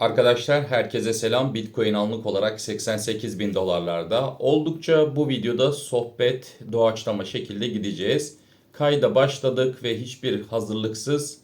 Arkadaşlar herkese selam. Bitcoin anlık olarak 88 bin dolarlarda. Oldukça bu videoda sohbet doğaçlama şekilde gideceğiz. Kayda başladık ve hiçbir hazırlıksız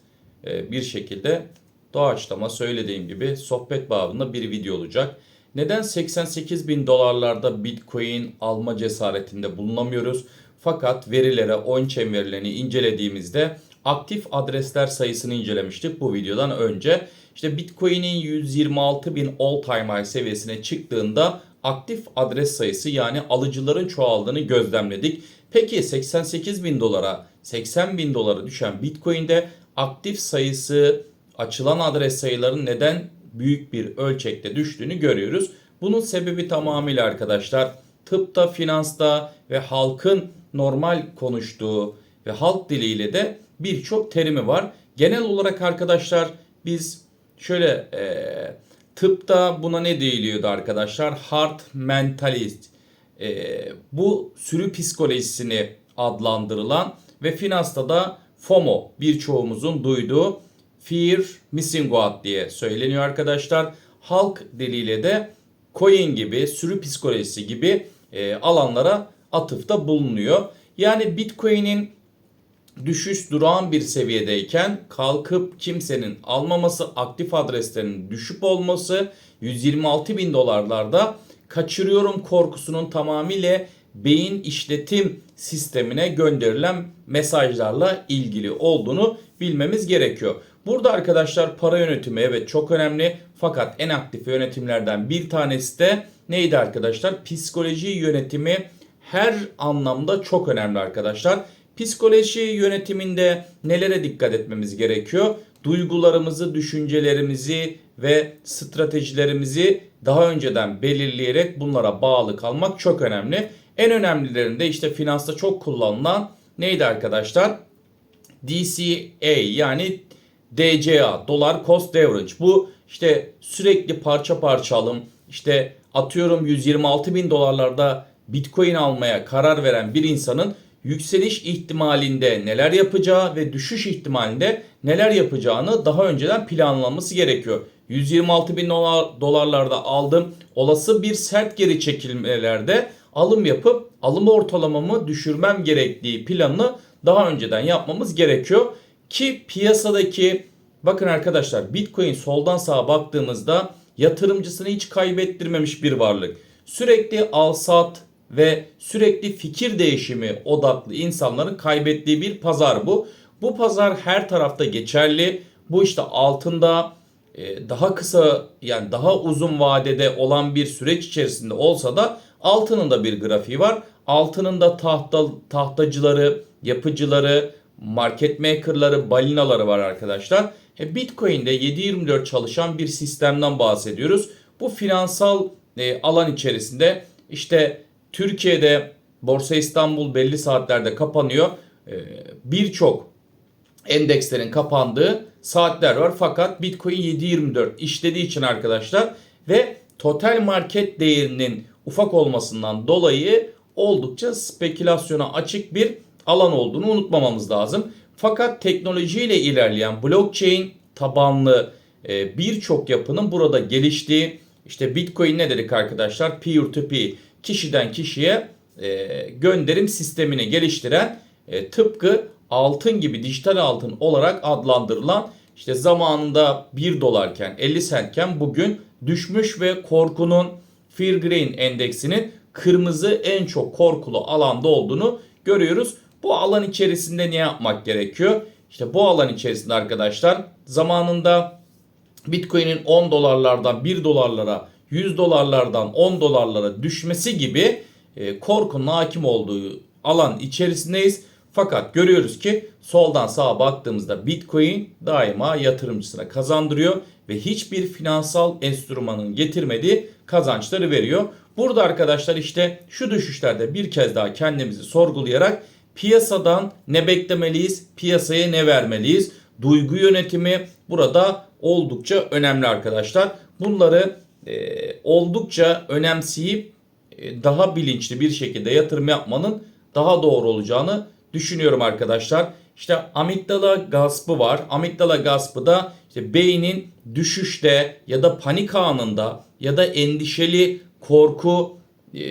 e, bir şekilde doğaçlama söylediğim gibi sohbet babında bir video olacak. Neden 88 bin dolarlarda Bitcoin alma cesaretinde bulunamıyoruz? Fakat verilere, on-chain incelediğimizde aktif adresler sayısını incelemiştik bu videodan önce. İşte Bitcoin'in 126 bin all time high seviyesine çıktığında aktif adres sayısı yani alıcıların çoğaldığını gözlemledik. Peki 88 bin dolara 80 bin dolara düşen Bitcoin'de aktif sayısı açılan adres sayılarının neden büyük bir ölçekte düştüğünü görüyoruz. Bunun sebebi tamamıyla arkadaşlar tıpta, finansta ve halkın normal konuştuğu ve halk diliyle de birçok terimi var. Genel olarak arkadaşlar biz şöyle e, tıpta buna ne değiliyordu arkadaşlar? Hard mentalist. E, bu sürü psikolojisini adlandırılan ve finansta da FOMO birçoğumuzun duyduğu Fear Missing Out diye söyleniyor arkadaşlar. Halk diliyle de coin gibi, sürü psikolojisi gibi e, alanlara atıfta bulunuyor. Yani Bitcoin'in düşüş durağan bir seviyedeyken kalkıp kimsenin almaması, aktif adreslerinin düşüp olması 126 bin dolarlarda kaçırıyorum korkusunun tamamıyla beyin işletim sistemine gönderilen mesajlarla ilgili olduğunu bilmemiz gerekiyor. Burada arkadaşlar para yönetimi evet çok önemli fakat en aktif yönetimlerden bir tanesi de neydi arkadaşlar? Psikoloji yönetimi her anlamda çok önemli arkadaşlar. Psikoloji yönetiminde nelere dikkat etmemiz gerekiyor? Duygularımızı, düşüncelerimizi ve stratejilerimizi daha önceden belirleyerek bunlara bağlı kalmak çok önemli. En önemlilerinde işte finansta çok kullanılan neydi arkadaşlar? DCA yani DCA, Dolar Cost Average. Bu işte sürekli parça parça alım, işte atıyorum 126 bin dolarlarda Bitcoin almaya karar veren bir insanın yükseliş ihtimalinde neler yapacağı ve düşüş ihtimalinde neler yapacağını daha önceden planlaması gerekiyor. 126 bin dolarlarda aldım. Olası bir sert geri çekilmelerde alım yapıp alım ortalamamı düşürmem gerektiği planını daha önceden yapmamız gerekiyor. Ki piyasadaki bakın arkadaşlar Bitcoin soldan sağa baktığımızda yatırımcısını hiç kaybettirmemiş bir varlık. Sürekli al sat ve sürekli fikir değişimi odaklı insanların kaybettiği bir pazar bu. Bu pazar her tarafta geçerli. Bu işte altında e, daha kısa yani daha uzun vadede olan bir süreç içerisinde olsa da altının da bir grafiği var. Altının da tahta, tahtacıları, yapıcıları, market makerları, balinaları var arkadaşlar. E, Bitcoin'de 7/24 çalışan bir sistemden bahsediyoruz. Bu finansal e, alan içerisinde işte Türkiye'de Borsa İstanbul belli saatlerde kapanıyor. E, Birçok endekslerin kapandığı saatler var. Fakat Bitcoin 7/24 işlediği için arkadaşlar ve total market değerinin ufak olmasından dolayı oldukça spekülasyona açık bir alan olduğunu unutmamamız lazım. Fakat teknolojiyle ilerleyen blockchain tabanlı e, birçok yapının burada geliştiği işte Bitcoin ne dedik arkadaşlar? Peer to peer kişiden kişiye e, gönderim sistemini geliştiren e, tıpkı altın gibi dijital altın olarak adlandırılan işte zamanında 1 dolarken 50 centken bugün düşmüş ve korkunun Fear Green endeksinin kırmızı en çok korkulu alanda olduğunu görüyoruz. Bu alan içerisinde ne yapmak gerekiyor? İşte bu alan içerisinde arkadaşlar zamanında Bitcoin'in 10 dolarlardan 1 dolarlara 100 dolarlardan 10 dolarlara düşmesi gibi e, korkunun hakim olduğu alan içerisindeyiz. Fakat görüyoruz ki soldan sağa baktığımızda Bitcoin daima yatırımcısına kazandırıyor ve hiçbir finansal enstrümanın getirmediği kazançları veriyor. Burada arkadaşlar işte şu düşüşlerde bir kez daha kendimizi sorgulayarak piyasadan ne beklemeliyiz, piyasaya ne vermeliyiz? Duygu yönetimi burada oldukça önemli arkadaşlar. Bunları oldukça önemseyip e, daha bilinçli bir şekilde yatırım yapmanın daha doğru olacağını düşünüyorum arkadaşlar. İşte amigdala gaspı var. Amigdala gaspı da işte beynin düşüşte ya da panik anında ya da endişeli korku e,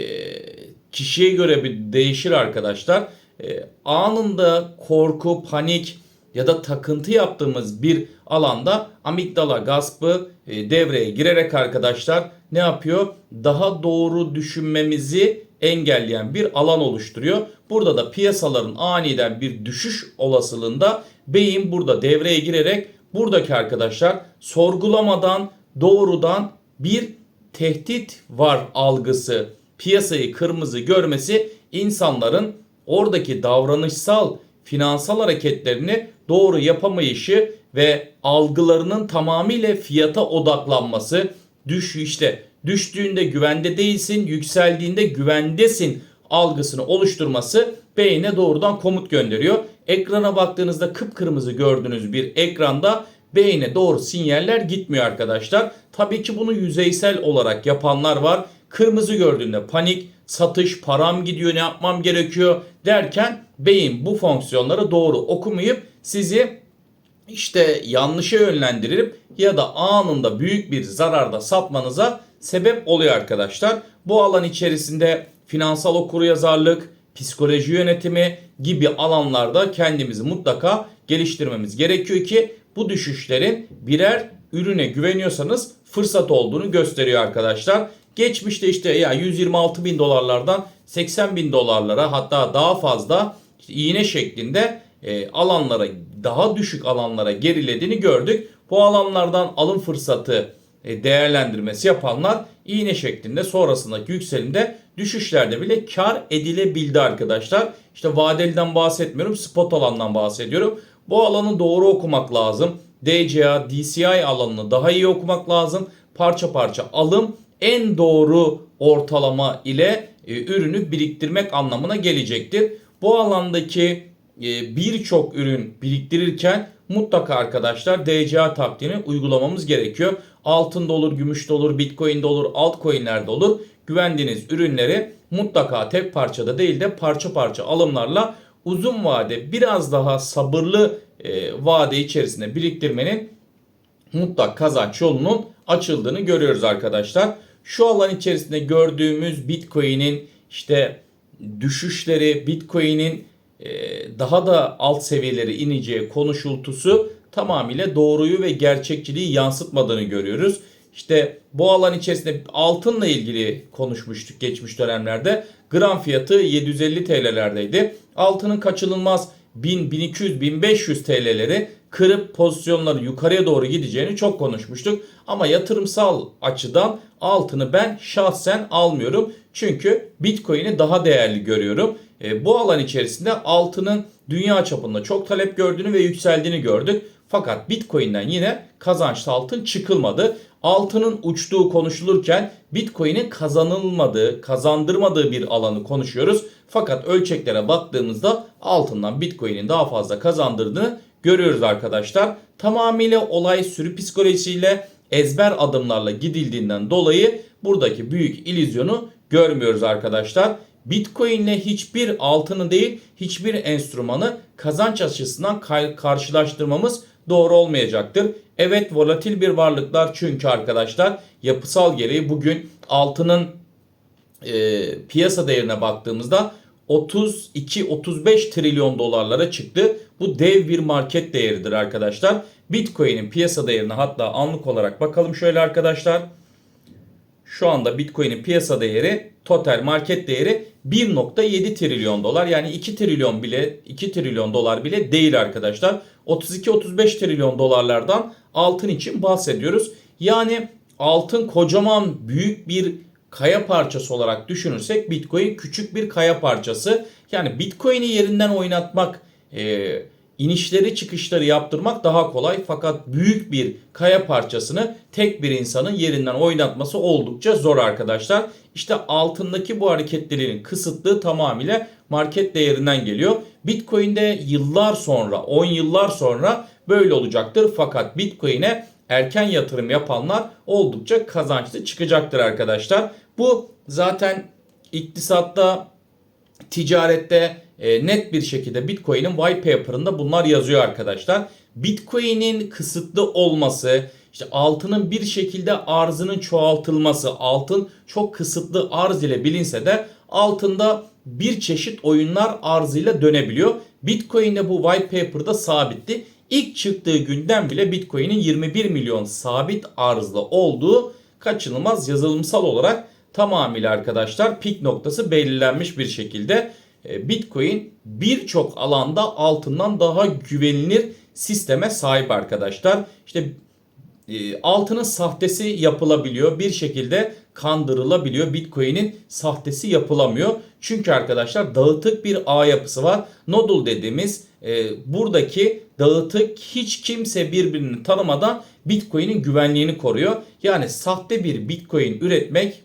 kişiye göre bir değişir arkadaşlar. E, anında korku, panik ya da takıntı yaptığımız bir alanda amigdala gaspı e, devreye girerek arkadaşlar ne yapıyor? Daha doğru düşünmemizi engelleyen bir alan oluşturuyor. Burada da piyasaların aniden bir düşüş olasılığında beyin burada devreye girerek buradaki arkadaşlar sorgulamadan doğrudan bir tehdit var algısı, piyasayı kırmızı görmesi insanların oradaki davranışsal finansal hareketlerini doğru yapamayışı ve algılarının tamamıyla fiyata odaklanması düş işte düştüğünde güvende değilsin, yükseldiğinde güvendesin algısını oluşturması beyne doğrudan komut gönderiyor. Ekrana baktığınızda kıpkırmızı gördüğünüz bir ekranda beyne doğru sinyaller gitmiyor arkadaşlar. Tabii ki bunu yüzeysel olarak yapanlar var. Kırmızı gördüğünde panik, satış, param gidiyor ne yapmam gerekiyor derken beyin bu fonksiyonları doğru okumayıp sizi işte yanlışa yönlendirip ya da anında büyük bir zararda sapmanıza sebep oluyor arkadaşlar. Bu alan içerisinde finansal okuryazarlık, psikoloji yönetimi gibi alanlarda kendimizi mutlaka geliştirmemiz gerekiyor ki bu düşüşlerin birer ürüne güveniyorsanız fırsat olduğunu gösteriyor arkadaşlar. Geçmişte işte ya 126 bin dolarlardan 80 bin dolarlara hatta daha fazla işte iğne şeklinde e, alanlara daha düşük alanlara gerilediğini gördük. Bu alanlardan alım fırsatı e, değerlendirmesi yapanlar iğne şeklinde sonrasındaki yükselimde düşüşlerde bile kar edilebildi arkadaşlar. İşte vadeliden bahsetmiyorum spot alandan bahsediyorum. Bu alanı doğru okumak lazım. DCA, DCI alanını daha iyi okumak lazım. Parça parça alım en doğru ortalama ile e, ürünü biriktirmek anlamına gelecektir. Bu alandaki e, birçok ürün biriktirirken mutlaka arkadaşlar DCA taktiğini uygulamamız gerekiyor. Altın da olur, gümüş de olur, bitcoin de olur, altcoin'ler de olur. Güvendiğiniz ürünleri mutlaka tek parçada değil de parça parça alımlarla uzun vade biraz daha sabırlı e, vade içerisinde biriktirmenin mutlak kazanç yolunun açıldığını görüyoruz arkadaşlar. Şu alan içerisinde gördüğümüz Bitcoin'in işte düşüşleri, Bitcoin'in e, daha da alt seviyeleri ineceği konuşultusu tamamıyla doğruyu ve gerçekçiliği yansıtmadığını görüyoruz. İşte bu alan içerisinde altınla ilgili konuşmuştuk geçmiş dönemlerde. Gram fiyatı 750 TL'lerdeydi. Altının kaçınılmaz 1000, 1200, 1500 TL'leri kırıp pozisyonları yukarıya doğru gideceğini çok konuşmuştuk. Ama yatırımsal açıdan altını ben şahsen almıyorum. Çünkü Bitcoin'i daha değerli görüyorum. E, bu alan içerisinde altının dünya çapında çok talep gördüğünü ve yükseldiğini gördük. Fakat Bitcoin'den yine kazançlı altın çıkılmadı. Altının uçtuğu konuşulurken Bitcoin'in kazanılmadığı, kazandırmadığı bir alanı konuşuyoruz. Fakat ölçeklere baktığımızda altından Bitcoin'in daha fazla kazandırdığını görüyoruz arkadaşlar. Tamamıyla olay sürü psikolojisiyle ezber adımlarla gidildiğinden dolayı buradaki büyük illüzyonu görmüyoruz arkadaşlar. Bitcoin ile hiçbir altını değil hiçbir enstrümanı kazanç açısından karşılaştırmamız doğru olmayacaktır. Evet volatil bir varlıklar çünkü arkadaşlar yapısal gereği bugün altının e, piyasa değerine baktığımızda 32-35 trilyon dolarlara çıktı. Bu dev bir market değeridir arkadaşlar. Bitcoin'in piyasa değerine hatta anlık olarak bakalım şöyle arkadaşlar. Şu anda Bitcoin'in piyasa değeri, total market değeri 1.7 trilyon dolar. Yani 2 trilyon bile 2 trilyon dolar bile değil arkadaşlar. 32-35 trilyon dolarlardan altın için bahsediyoruz. Yani altın kocaman büyük bir kaya parçası olarak düşünürsek Bitcoin küçük bir kaya parçası. Yani Bitcoin'i yerinden oynatmak, e, inişleri çıkışları yaptırmak daha kolay. Fakat büyük bir kaya parçasını tek bir insanın yerinden oynatması oldukça zor arkadaşlar. İşte altındaki bu hareketlerin kısıtlığı tamamıyla market değerinden geliyor. Bitcoin'de yıllar sonra, 10 yıllar sonra böyle olacaktır. Fakat Bitcoin'e erken yatırım yapanlar oldukça kazançlı çıkacaktır arkadaşlar. Bu zaten iktisatta, ticarette e, net bir şekilde Bitcoin'in white paper'ında bunlar yazıyor arkadaşlar. Bitcoin'in kısıtlı olması, işte altının bir şekilde arzının çoğaltılması, altın çok kısıtlı arz ile bilinse de altında bir çeşit oyunlar arzıyla dönebiliyor. Bitcoin'de bu white paper'da sabitti. İlk çıktığı günden bile Bitcoin'in 21 milyon sabit arzlı olduğu kaçınılmaz yazılımsal olarak tamamıyla arkadaşlar pik noktası belirlenmiş bir şekilde e, Bitcoin birçok alanda altından daha güvenilir sisteme sahip arkadaşlar. İşte e, altının sahtesi yapılabiliyor. Bir şekilde kandırılabiliyor. Bitcoin'in sahtesi yapılamıyor. Çünkü arkadaşlar dağıtık bir ağ yapısı var. Nodul dediğimiz e, buradaki dağıtık hiç kimse birbirini tanımadan Bitcoin'in güvenliğini koruyor. Yani sahte bir Bitcoin üretmek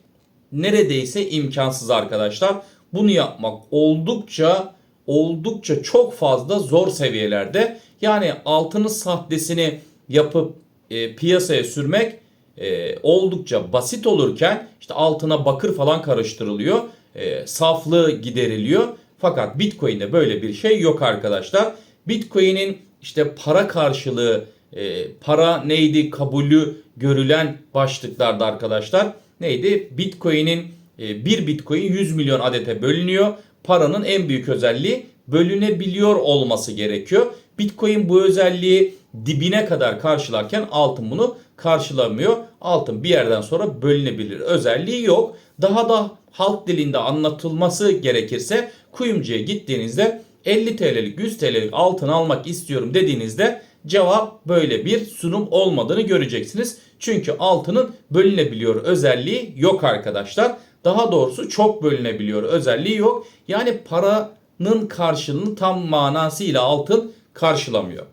neredeyse imkansız arkadaşlar. Bunu yapmak oldukça oldukça çok fazla zor seviyelerde. Yani altının sahtesini yapıp e, piyasaya sürmek e, oldukça basit olurken işte altına bakır falan karıştırılıyor. E, saflığı gideriliyor. Fakat Bitcoin'de böyle bir şey yok arkadaşlar. Bitcoin'in işte para karşılığı, e, para neydi kabulü görülen başlıklarda arkadaşlar neydi? Bitcoin'in e, bir Bitcoin 100 milyon adete bölünüyor. Paranın en büyük özelliği bölünebiliyor olması gerekiyor. Bitcoin bu özelliği dibine kadar karşılarken altın bunu karşılamıyor. Altın bir yerden sonra bölünebilir özelliği yok. Daha da halk dilinde anlatılması gerekirse kuyumcuya gittiğinizde 50 TL'lik 100 TL'lik altın almak istiyorum dediğinizde cevap böyle bir sunum olmadığını göreceksiniz. Çünkü altının bölünebiliyor özelliği yok arkadaşlar. Daha doğrusu çok bölünebiliyor özelliği yok. Yani paranın karşılığını tam manasıyla altın karşılamıyor.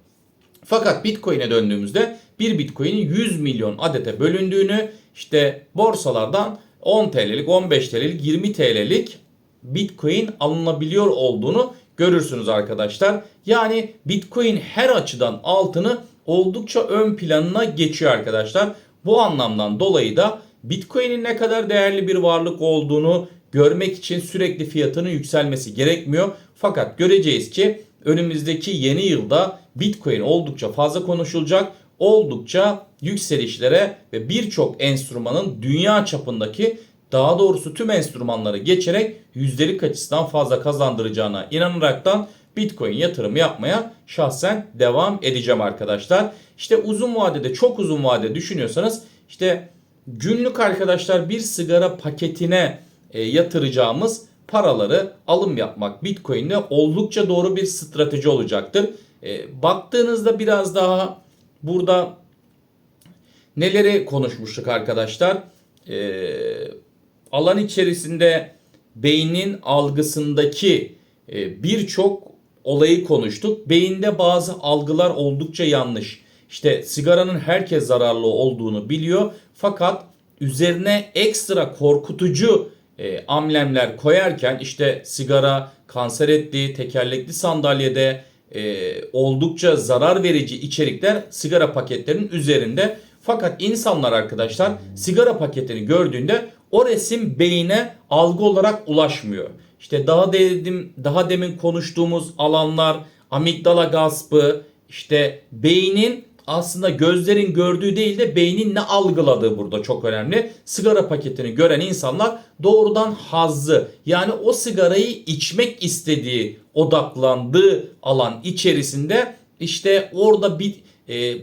Fakat Bitcoin'e döndüğümüzde bir Bitcoin'in 100 milyon adete bölündüğünü işte borsalardan 10 TL'lik, 15 TL'lik, 20 TL'lik Bitcoin alınabiliyor olduğunu görürsünüz arkadaşlar. Yani Bitcoin her açıdan altını oldukça ön planına geçiyor arkadaşlar. Bu anlamdan dolayı da Bitcoin'in ne kadar değerli bir varlık olduğunu görmek için sürekli fiyatının yükselmesi gerekmiyor. Fakat göreceğiz ki önümüzdeki yeni yılda Bitcoin oldukça fazla konuşulacak. Oldukça yükselişlere ve birçok enstrümanın dünya çapındaki daha doğrusu tüm enstrümanları geçerek yüzdelik açısından fazla kazandıracağına inanaraktan Bitcoin yatırım yapmaya şahsen devam edeceğim arkadaşlar. İşte uzun vadede çok uzun vade düşünüyorsanız işte günlük arkadaşlar bir sigara paketine e, yatıracağımız paraları alım yapmak Bitcoin'le oldukça doğru bir strateji olacaktır. E, baktığınızda biraz daha burada neleri konuşmuştuk arkadaşlar? E, alan içerisinde beynin algısındaki e, birçok olayı konuştuk. Beyinde bazı algılar oldukça yanlış. İşte sigaranın herkes zararlı olduğunu biliyor fakat üzerine ekstra korkutucu e, amblemler koyarken işte sigara kanser ettiği tekerlekli sandalyede e, oldukça zarar verici içerikler sigara paketlerinin üzerinde. Fakat insanlar arkadaşlar sigara paketini gördüğünde o resim beyine algı olarak ulaşmıyor. İşte daha dedim daha demin konuştuğumuz alanlar amigdala gaspı işte beynin aslında gözlerin gördüğü değil de beynin ne algıladığı burada çok önemli. Sigara paketini gören insanlar doğrudan hazzı yani o sigarayı içmek istediği odaklandığı alan içerisinde işte orada bir e,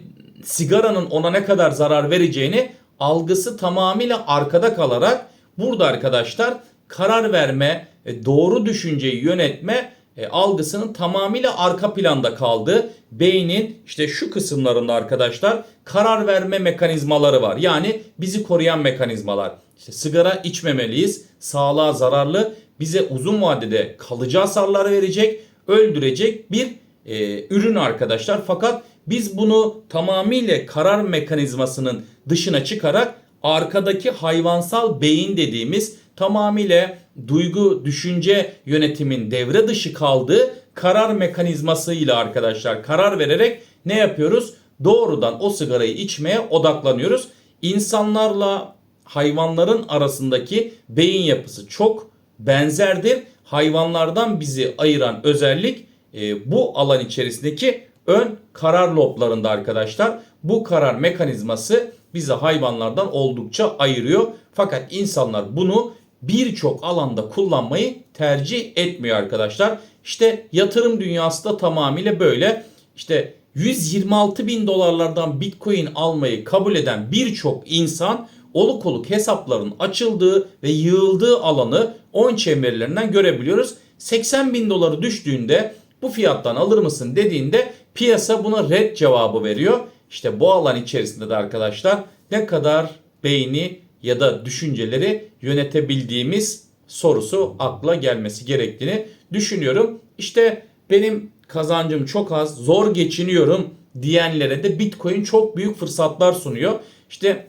sigaranın ona ne kadar zarar vereceğini algısı tamamıyla arkada kalarak burada arkadaşlar karar verme, e, doğru düşünceyi yönetme e, algısının tamamıyla arka planda kaldığı beynin işte şu kısımlarında arkadaşlar karar verme mekanizmaları var. Yani bizi koruyan mekanizmalar. İşte sigara içmemeliyiz. Sağlığa zararlı. Bize uzun vadede kalıcı hasarlar verecek, öldürecek bir e, ürün arkadaşlar. Fakat biz bunu tamamıyla karar mekanizmasının dışına çıkarak arkadaki hayvansal beyin dediğimiz tamamıyla duygu, düşünce yönetimin devre dışı kaldığı karar mekanizmasıyla arkadaşlar karar vererek ne yapıyoruz? Doğrudan o sigarayı içmeye odaklanıyoruz. İnsanlarla hayvanların arasındaki beyin yapısı çok benzerdir hayvanlardan bizi ayıran özellik e, bu alan içerisindeki ön karar loblarında arkadaşlar. Bu karar mekanizması bizi hayvanlardan oldukça ayırıyor. Fakat insanlar bunu birçok alanda kullanmayı tercih etmiyor arkadaşlar. İşte yatırım dünyası da tamamıyla böyle. İşte 126 bin dolarlardan bitcoin almayı kabul eden birçok insan oluk oluk hesapların açıldığı ve yığıldığı alanı on çemberlerinden görebiliyoruz. 80 bin doları düştüğünde bu fiyattan alır mısın dediğinde piyasa buna red cevabı veriyor. İşte bu alan içerisinde de arkadaşlar ne kadar beyni ya da düşünceleri yönetebildiğimiz sorusu akla gelmesi gerektiğini düşünüyorum. İşte benim kazancım çok az, zor geçiniyorum diyenlere de Bitcoin çok büyük fırsatlar sunuyor. İşte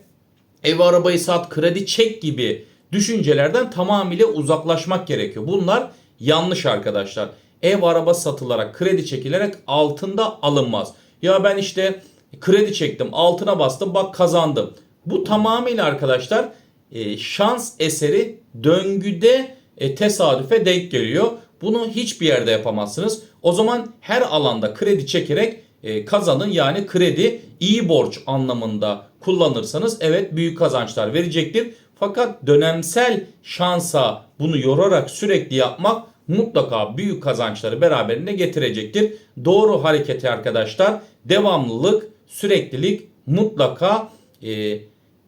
ev arabayı sat, kredi çek gibi düşüncelerden tamamıyla uzaklaşmak gerekiyor. Bunlar yanlış arkadaşlar. Ev araba satılarak, kredi çekilerek altında alınmaz. Ya ben işte kredi çektim, altına bastım, bak kazandım. Bu tamamıyla arkadaşlar e, şans eseri döngüde e, tesadüfe denk geliyor. Bunu hiçbir yerde yapamazsınız. O zaman her alanda kredi çekerek e, kazanın yani kredi iyi borç anlamında kullanırsanız evet büyük kazançlar verecektir. Fakat dönemsel şansa bunu yorarak sürekli yapmak mutlaka büyük kazançları beraberinde getirecektir. Doğru hareketi arkadaşlar devamlılık, süreklilik mutlaka e,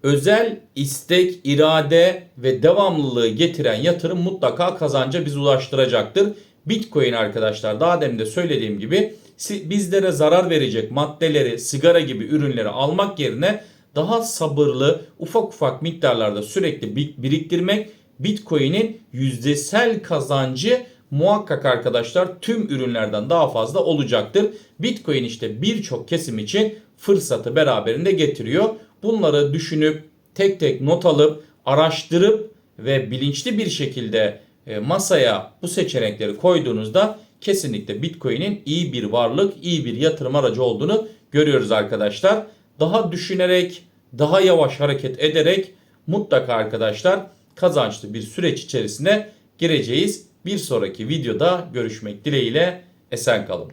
özel istek, irade ve devamlılığı getiren yatırım mutlaka kazanca bizi ulaştıracaktır. Bitcoin arkadaşlar daha demin de söylediğim gibi bizlere zarar verecek maddeleri, sigara gibi ürünleri almak yerine daha sabırlı, ufak ufak miktarlarda sürekli biriktirmek Bitcoin'in yüzdesel kazancı muhakkak arkadaşlar tüm ürünlerden daha fazla olacaktır. Bitcoin işte birçok kesim için fırsatı beraberinde getiriyor. Bunları düşünüp tek tek not alıp araştırıp ve bilinçli bir şekilde e, masaya bu seçenekleri koyduğunuzda kesinlikle Bitcoin'in iyi bir varlık, iyi bir yatırım aracı olduğunu görüyoruz arkadaşlar. Daha düşünerek, daha yavaş hareket ederek mutlaka arkadaşlar kazançlı bir süreç içerisine gireceğiz. Bir sonraki videoda görüşmek dileğiyle esen kalın.